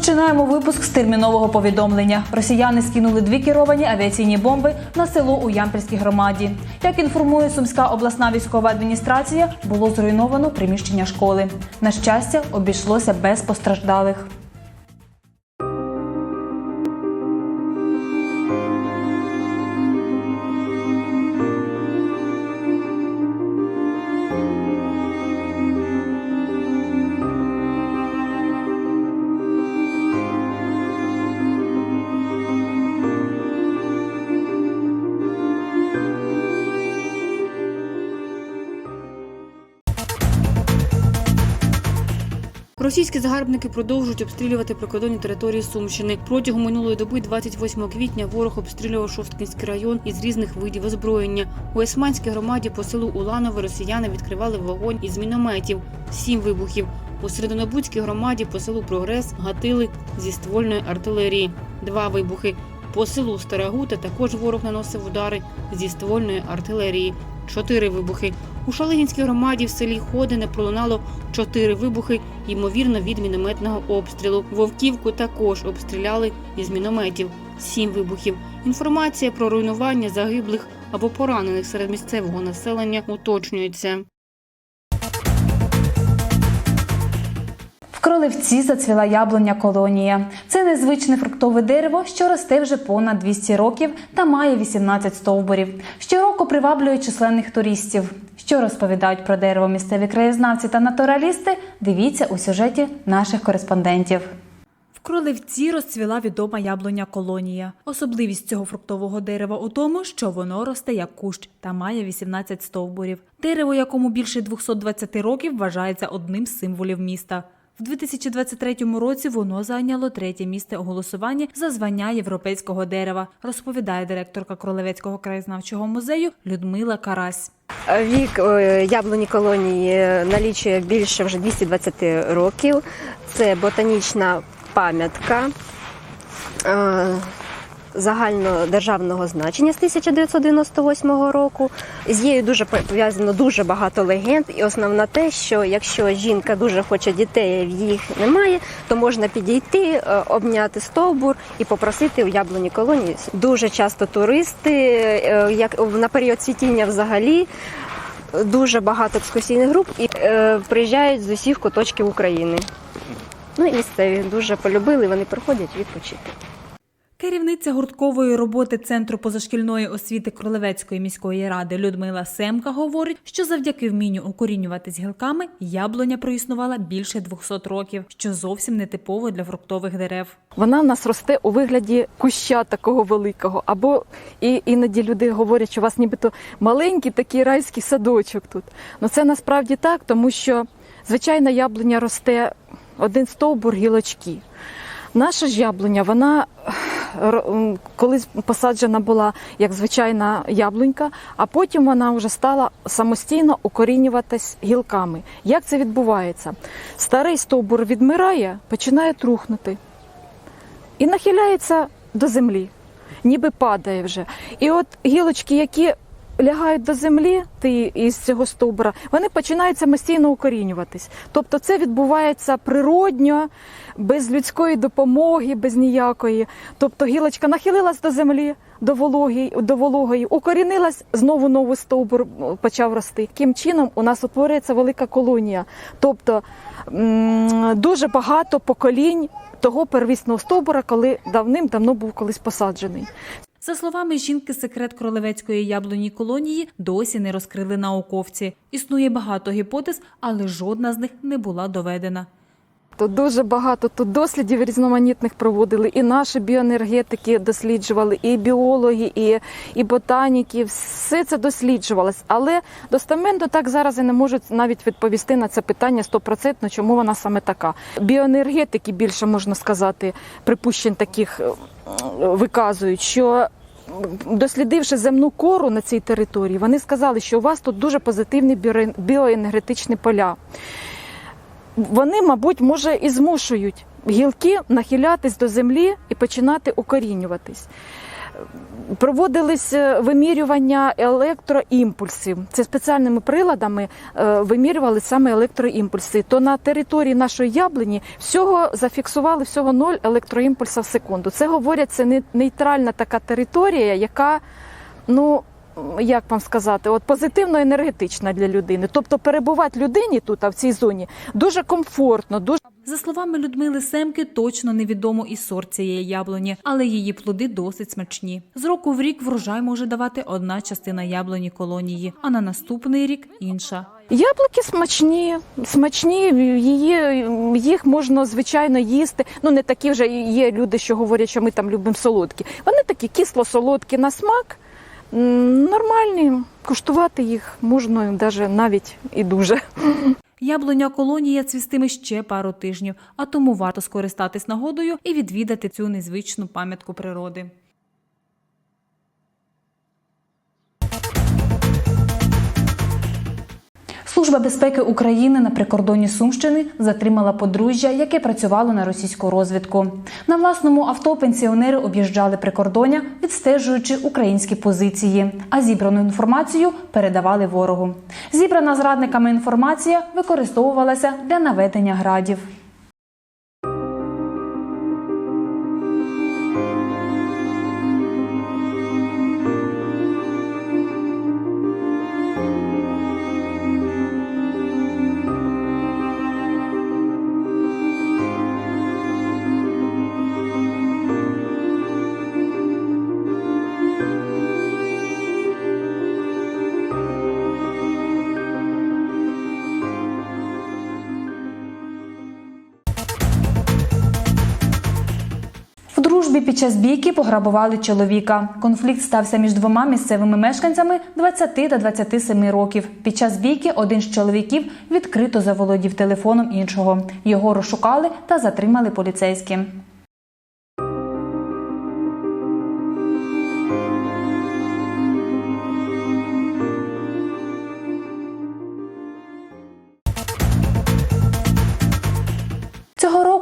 Розпочинаємо випуск з термінового повідомлення. Росіяни скинули дві керовані авіаційні бомби на село у Ямпільській громаді. Як інформує Сумська обласна військова адміністрація, було зруйновано приміщення школи. На щастя, обійшлося без постраждалих. Російські загарбники продовжують обстрілювати прикордонні території Сумщини. Протягом минулої доби, 28 квітня, ворог обстрілював Шосткинський район із різних видів озброєння. У Есманській громаді по селу Уланове росіяни відкривали вогонь із мінометів, сім вибухів. У Середонобудській громаді по селу Прогрес гатили зі ствольної артилерії. Два вибухи. По селу Старагута також ворог наносив удари зі ствольної артилерії. Чотири вибухи. У Шалигінській громаді в селі Ходине пролунало чотири вибухи, ймовірно, від мінометного обстрілу. Вовківку також обстріляли із мінометів. Сім вибухів. Інформація про руйнування загиблих або поранених серед місцевого населення уточнюється. В Кролевці зацвіла яблуня колонія. Це незвичне фруктове дерево, що росте вже понад 200 років та має 18 стовбурів. Щороку приваблює численних туристів. Що розповідають про дерево місцеві краєзнавці та натуралісти? Дивіться у сюжеті наших кореспондентів. В Кролевці розцвіла відома яблуня колонія. Особливість цього фруктового дерева у тому, що воно росте як кущ та має 18 стовбурів. Дерево, якому більше 220 років, вважається одним з символів міста. В 2023 році воно зайняло третє місце у голосуванні за звання європейського дерева, розповідає директорка Кролевецького краєзнавчого музею Людмила Карась. Вік е, яблуні колонії налічує більше вже 220 років. Це ботанічна пам'ятка е, загальнодержавного значення з 1998 року. З нею дуже пов'язано дуже багато легенд. І основна те, що якщо жінка дуже хоче дітей, в їх немає, то можна підійти, е, обняти стовбур і попросити у яблуні колонії. Дуже часто туристи, е, як на період цвітіння взагалі. Дуже багато екскурсійних груп і е, приїжджають з усіх куточків України. Ну і місцеві дуже полюбили, вони приходять відпочити. Керівниця гурткової роботи Центру позашкільної освіти Кролевецької міської ради Людмила Семка говорить, що завдяки вмінню укорінюватись гілками яблуня проіснувала більше 200 років, що зовсім не типово для фруктових дерев. Вона в нас росте у вигляді куща такого великого. Або і іноді люди говорять, що у вас нібито маленький такий райський садочок тут. Ну це насправді так, тому що звичайна яблуня росте один стовбур гілочки. Наша ж яблуня, вона колись посаджена була як звичайна яблунька, а потім вона вже стала самостійно укорінюватись гілками. Як це відбувається? Старий стовбур відмирає, починає трухнути і нахиляється до землі, ніби падає вже. І от гілочки, які лягають до землі ти із цього стовбура, вони починають самостійно укорінюватись. Тобто це відбувається природньо, без людської допомоги, без ніякої. Тобто гілочка нахилилась до землі. До вологої, до вологої, укорінилась, знову новий стовбур почав рости. Таким чином у нас утворюється велика колонія. Тобто дуже багато поколінь того первісного стовбура, коли давним-давно був колись посаджений. За словами жінки, секрет королевецької яблуні колонії досі не розкрили науковці. Існує багато гіпотез, але жодна з них не була доведена. Тут дуже багато тут дослідів різноманітних проводили. І наші біоенергетики досліджували, і біологи, і, і ботаніки. Все це досліджувалось. Але достеменно так зараз і не можуть навіть відповісти на це питання стопроцентно, чому вона саме така. Біоенергетики більше можна сказати, припущень таких е, виказують, що. Дослідивши земну кору на цій території, вони сказали, що у вас тут дуже позитивні біоен- біоенергетичні поля вони, мабуть, може і змушують гілки нахилятись до землі і починати укорінюватись. Проводились е, вимірювання електроімпульсів. Це спеціальними приладами е, вимірювали саме електроімпульси. То на території нашої яблуні всього зафіксували всього 0 електроімпульсів в секунду. Це говорять, це не- нейтральна така територія, яка ну. Як вам сказати, от позитивно енергетична для людини. Тобто перебувати людині тут, а в цій зоні, дуже комфортно, дуже За словами Людмили Семки, точно невідомо і сорт цієї яблуні, але її плоди досить смачні. З року в рік врожай може давати одна частина яблуні колонії, а на наступний рік інша. Яблуки смачні, смачні, її, їх можна звичайно їсти. Ну не такі вже є люди, що говорять, що ми там любимо солодкі. Вони такі кисло-солодкі на смак. Нормальні, куштувати їх можна даже навіть і дуже. Яблуня колонія цвістиме ще пару тижнів, а тому варто скористатись нагодою і відвідати цю незвичну пам'ятку природи. Служба безпеки України на прикордоні Сумщини затримала подружжя, яке працювало на російську розвідку. На власному авто пенсіонери об'їжджали прикордоння, відстежуючи українські позиції, а зібрану інформацію передавали ворогу. Зібрана зрадниками інформація використовувалася для наведення градів. В під час бійки пограбували чоловіка. Конфлікт стався між двома місцевими мешканцями 20 та 27 років. Під час бійки один з чоловіків відкрито заволодів телефоном іншого. Його розшукали та затримали поліцейські.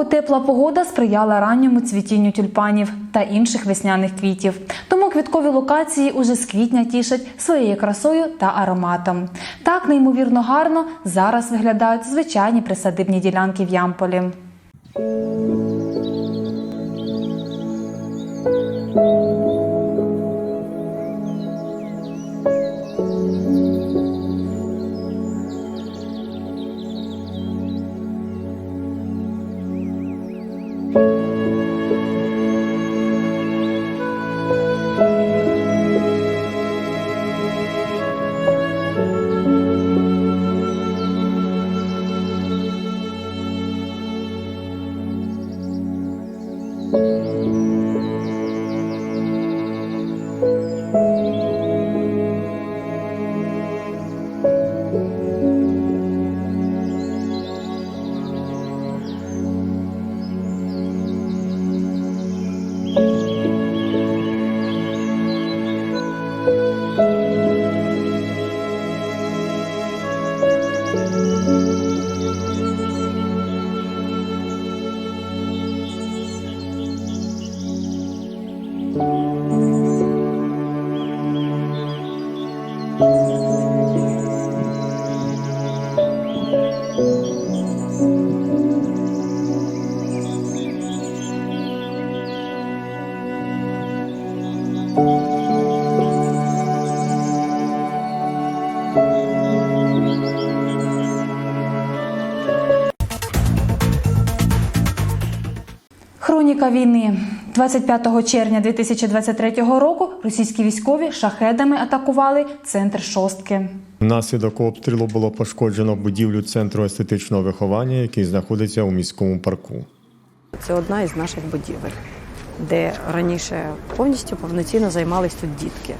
Року тепла погода сприяла ранньому цвітінню тюльпанів та інших весняних квітів. Тому квіткові локації уже з квітня тішать своєю красою та ароматом. Так неймовірно гарно зараз виглядають звичайні присадибні ділянки в Ямполі. Хроніка війни 25 червня 2023 року російські військові шахедами атакували центр шостки. Внаслідок обстрілу було пошкоджено будівлю центру естетичного виховання, який знаходиться у міському парку. Це одна із наших будівель, де раніше повністю повноцінно займались тут дітки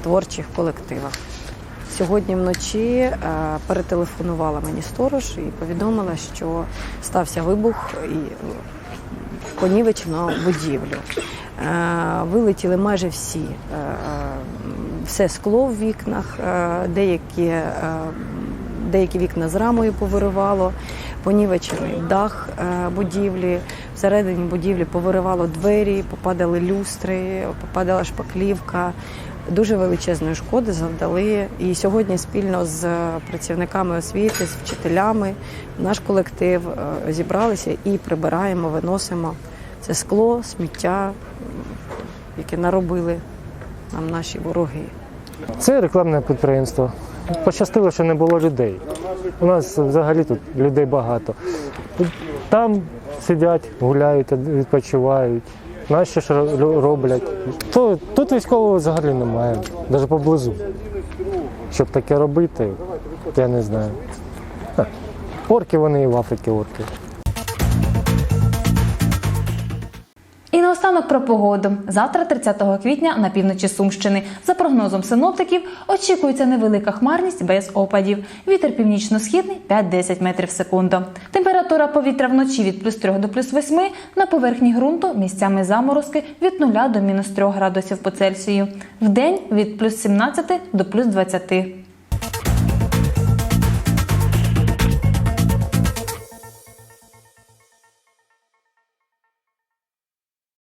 в творчих колективах. Сьогодні вночі е, перетелефонувала мені сторож і повідомила, що стався вибух і понівечено будівлю. Е, Вилетіли майже всі, е, все скло в вікнах, е, деякі е, деякі вікна з рамою повиривало, понівечений дах е, будівлі. Всередині будівлі повиривало двері, попадали люстри, попадала шпаклівка. Дуже величезної шкоди завдали. І сьогодні спільно з працівниками освіти, з вчителями, наш колектив е, зібралися і прибираємо, виносимо це скло, сміття, яке наробили нам наші вороги. Це рекламне підприємство. Пощастило, що не було людей. У нас взагалі тут людей багато. Там сидять, гуляють, відпочивають. Наші ро- роблять. Тут військового взагалі немає, навіть поблизу. Щоб таке робити, я не знаю. Орки вони і в Африці орки. Наостанок про погоду. Завтра, 30 квітня, на півночі Сумщини. За прогнозом синоптиків, очікується невелика хмарність без опадів. Вітер північно-східний 5-10 метрів в секунду. Температура повітря вночі від плюс 3 до плюс 8, на поверхні ґрунту місцями заморозки від 0 до мінус 3 градусів по Цельсію. Вдень від плюс 17 до плюс 20.